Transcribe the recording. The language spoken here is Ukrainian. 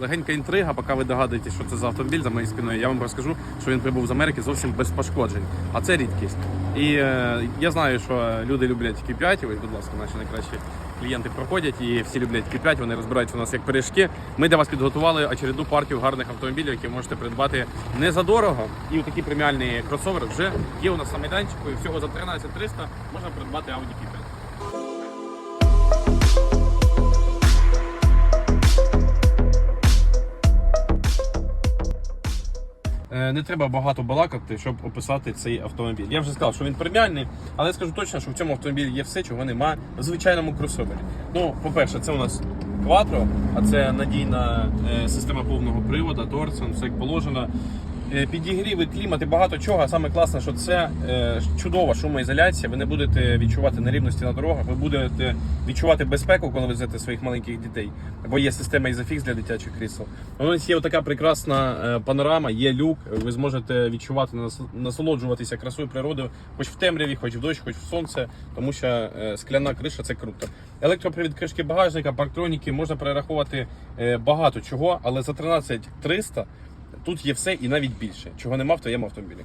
легенька інтрига, поки ви догадуєтесь, що це за автомобіль за моєю спиною. Я вам розкажу, що він прибув з Америки зовсім без пошкоджень. А це рідкість. І е, я знаю, що люди люблять Q5, ось, будь ласка, наші найкращі клієнти проходять і всі люблять Q5, вони розбираються у нас як пиріжки. Ми для вас підготували очередну партію гарних автомобілів, які можете придбати не за дорого. І такі преміальні кросовери вже є у нас на майданчику. І всього за 13 300 можна придбати Audi Q5. Не треба багато балакати, щоб описати цей автомобіль. Я вже сказав, що він преміальний, але скажу точно, що в цьому автомобілі є все, чого немає в звичайному кросовері. Ну, по-перше, це у нас Quattro, а це надійна е, система повного приводу, Торсон, все як положено. Е, Підігріви, клімат і багато чого. Саме класне, що це е, чудова шумоізоляція. Ви не будете відчувати нерівності на дорогах, ви будете відчувати безпеку, коли везете своїх маленьких дітей. Бо є система Isofix для дитячих крісел. У нас є така прекрасна е, панорама, є люк. Ви зможете відчувати насолоджуватися красою природи, хоч в темряві, хоч в дощ, хоч в сонце, тому що скляна криша це круто. Електропривід кришки багажника, парктроніки, можна перераховувати е, багато чого, але за 13 300 Тут є все і навіть більше. Чого нема в твоєму автомобілі.